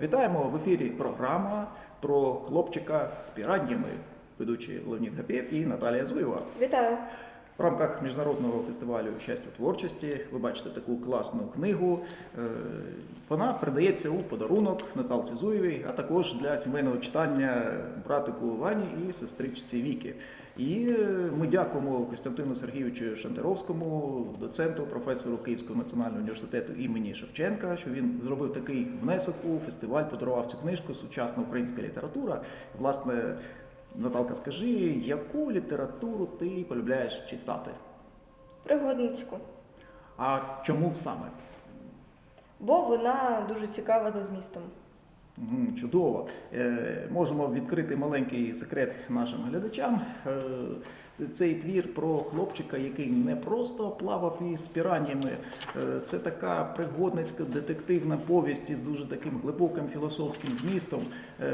Вітаємо в ефірі програма про хлопчика з піраннями, ведучі Леонід Гапєв і Наталія Зуєва. Вітаю! В рамках міжнародного фестивалю щастя творчості ви бачите таку класну книгу. Е, Вона передається у подарунок Наталці Зуєвій, а також для сімейного читання братику Вані і сестричці Віки. І е, ми дякуємо Костянтину Сергійовичу Шантеровському, доценту, професору Київського національного університету імені Шевченка, що він зробив такий внесок у фестиваль, подарував цю книжку Сучасна українська література. Власне, Наталка, скажи, яку літературу ти полюбляєш читати? Пригодницьку. А чому саме? Бо вона дуже цікава за змістом. Чудово. Е, можемо відкрити маленький секрет нашим глядачам. Е, цей твір про хлопчика, який не просто плавав із піраннями. Е, це така пригодницька детективна повість із дуже таким глибоким філософським змістом.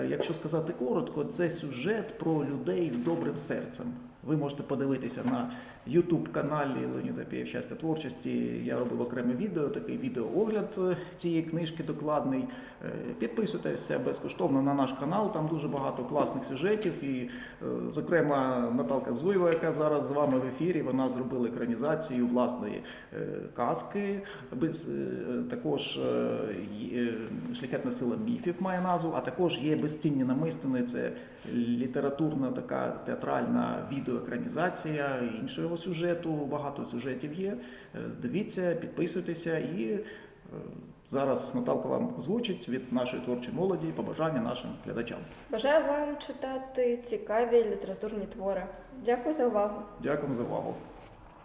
Якщо сказати коротко, це сюжет про людей з добрим серцем. Ви можете подивитися на youtube каналі Леоніда Пієв щастя творчості. Я робив окреме відео, такий відеоогляд е, цієї книжки докладний. Е, Підписуйтеся безкоштовно на наш канал. Там дуже багато класних сюжетів. І, е, зокрема, Наталка Зуєва, яка зараз з вами в ефірі, вона зробила екранізацію власної казки. Також шляхетна сила міфів має назву, а також є безцінні намистини. Це літературна така театральна відеоекранізація іншого сюжету. Багато сюжетів є. Е, Дивіться, підписуйтеся і. е, Зараз Наталка вам озвучить від нашої творчої молоді побажання нашим глядачам. Бажаю вам читати цікаві літературні твори. Дякую за увагу. Дякую за увагу.